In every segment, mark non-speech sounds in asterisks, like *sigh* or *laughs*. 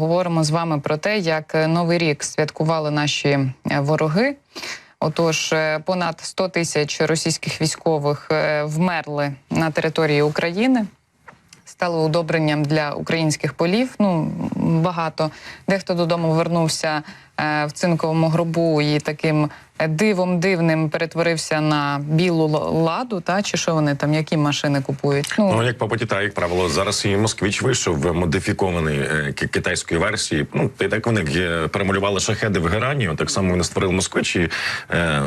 поговоримо з вами про те, як е, новий рік святкували наші е, вороги. Отож, е, понад 100 тисяч російських військових вмерли на території України. Стало удобренням для українських полів. Ну багато дехто додому вернувся в цинковому гробу і таким дивом дивним перетворився на білу ладу. Та чи що вони там, які машини купують? Ну як по Патіта, як правило, зараз і москвич вийшов модифікований е, китайської версії. Ну й так вони е, перемалювали шахеди в Герані. Так само вони створили москвич. І, е,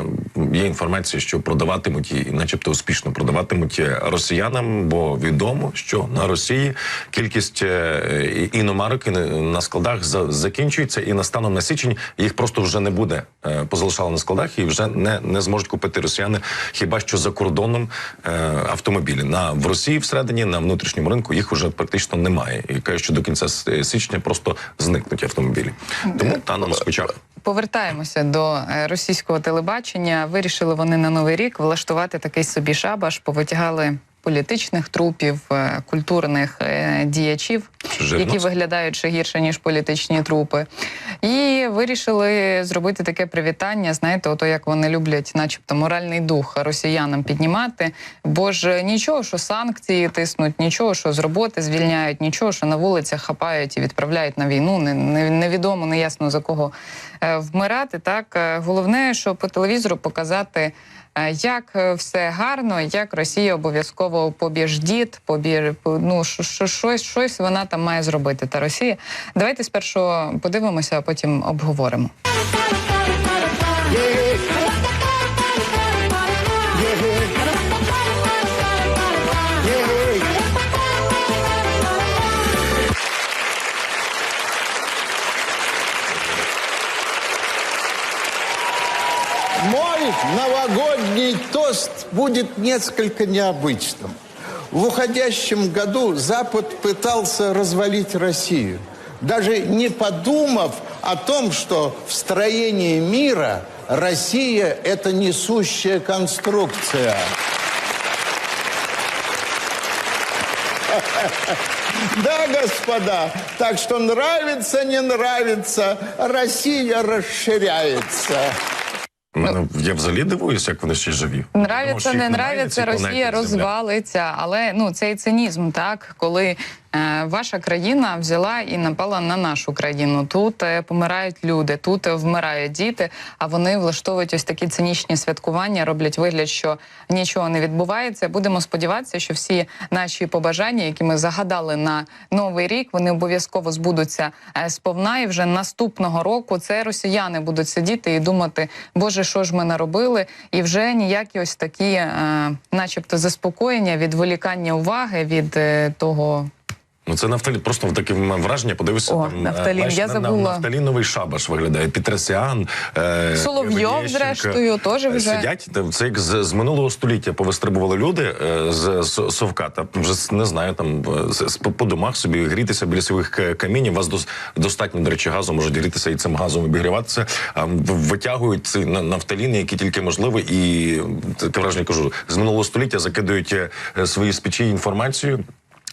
є інформація, що продаватимуть і, начебто, успішно продаватимуть росіянам, бо відомо, що на Росії кількість і- іномарок на- складах закінчується, і на станом на січень їх просто вже не буде. Позалишали на складах і вже не, не зможуть купити росіяни хіба що за кордоном е, автомобілі. На в Росії всередині на внутрішньому ринку їх уже практично немає. І кажуть, що до кінця січня просто зникнуть автомобілі. Тому та на москвичах. Повертаємося до е, російського телебачення. Вирішили вони на новий рік влаштувати такий собі шабаш, повитягали політичних трупів, е, культурних е, діячів, Жирно. які виглядають ще гірше ніж політичні трупи. І вирішили зробити таке привітання. Знаєте, ото як вони люблять, начебто, моральний дух росіянам піднімати. Бо ж нічого, що санкції тиснуть, нічого, що з роботи звільняють, нічого, що на вулицях хапають і відправляють на війну. Не, не, невідомо, неясно за кого е, вмирати. Так Е, головне, що по телевізору показати. Як е, все гарно, як Росія обов'язково побіждіт, побір, ну що- що- щось, щось вона там має зробити. Та Росія. Давайте спершу подивимося, а потім обговоримо. Новогодний тост будет несколько необычным. В уходящем году Запад пытался развалить Россию, даже не подумав о том, что в строении мира Россия – это несущая конструкция. *laughs* Да, господа, так что нравится, не нравится, Россия расширяется. Мене я взагалі дивуюся, як вони ще живі. Нравиться, Тому, не нравиться, Росія розвалиться, але ну цей цинізм, так коли ваша країна взяла і напала на нашу країну. Тут е, помирають люди, тут е, вмирають діти. А вони влаштовують ось такі цинічні святкування, роблять вигляд, що нічого не відбувається. Будемо сподіватися, що всі наші побажання, які ми загадали на новий рік, вони обов'язково збудуться е, сповна. І вже наступного року це росіяни будуть сидіти і думати, боже, що ж ми наробили, і вже ніякі ось такі, е, начебто, заспокоєння, відволікання уваги від е, того. Ну це нафталін, просто таке враження. Подивися, О, там нафталін, бачиш, я забула. нафталіновий шабаш виглядає. Петросян, е, Соловйов, зрештою, теж вже. сидять. Це як з, з минулого століття повистрибували люди е, з, з совка. Та вже не знаю, там е, з- з- по, по домах собі грітися біля своїх камінів. Вас дос, достатньо, до речі, газу можуть грітися і цим газом обігріватися. А в- витягують ці на- нафталіни, які тільки можливо, і таке враження кажу, з минулого століття закидують е, свої спічі інформацію.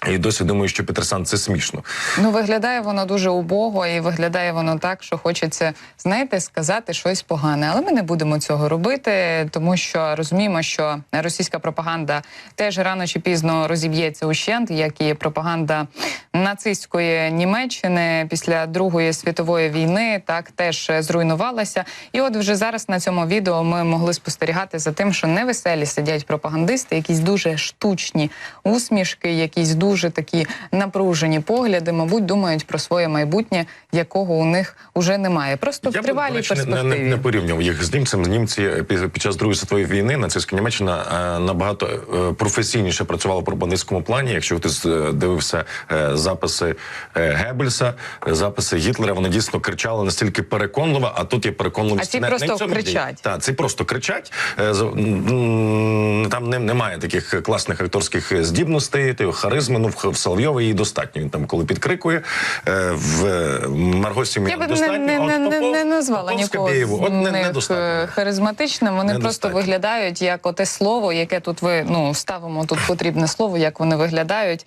І досі думаю, що Петерсан це смішно. Ну, виглядає воно дуже убого, і виглядає воно так, що хочеться, знаєте, сказати щось погане. Але ми не будемо цього робити, тому що розуміємо, що російська пропаганда теж рано чи пізно розіб'ється ущент, як і пропаганда нацистської Німеччини після Другої світової війни, так теж зруйнувалася. І от вже зараз на цьому відео ми могли спостерігати за тим, що невеселі сидять пропагандисти, якісь дуже штучні усмішки, якісь дуже такі напружені погляди, мабуть, думають про своє майбутнє, якого у них уже немає. Просто в Я б, тривалій до речі, не, не, не, порівнював їх з німцем. Німці під, під час другої світової війни нацистська Німеччина е, набагато е, професійніше працювала в пропагандистському плані. Якщо хтось е, дивився записи Геббельса, записи Гітлера, вони дійсно кричали настільки переконливо, а тут є переконливість. А ці просто не кричать. Так, ці просто кричать. З- Там не, немає таких класних акторських здібностей, харизми. Ну в, Соловйова її достатньо. Він там, коли підкрикує е, в Маргосі не, достатньо. не, не, не, Попов- не назвала нікого От не, них недостатньо. е, харизматичним. Вони просто достатньо. виглядають як оте слово, яке тут ви ну ставимо тут потрібне слово, як вони виглядають,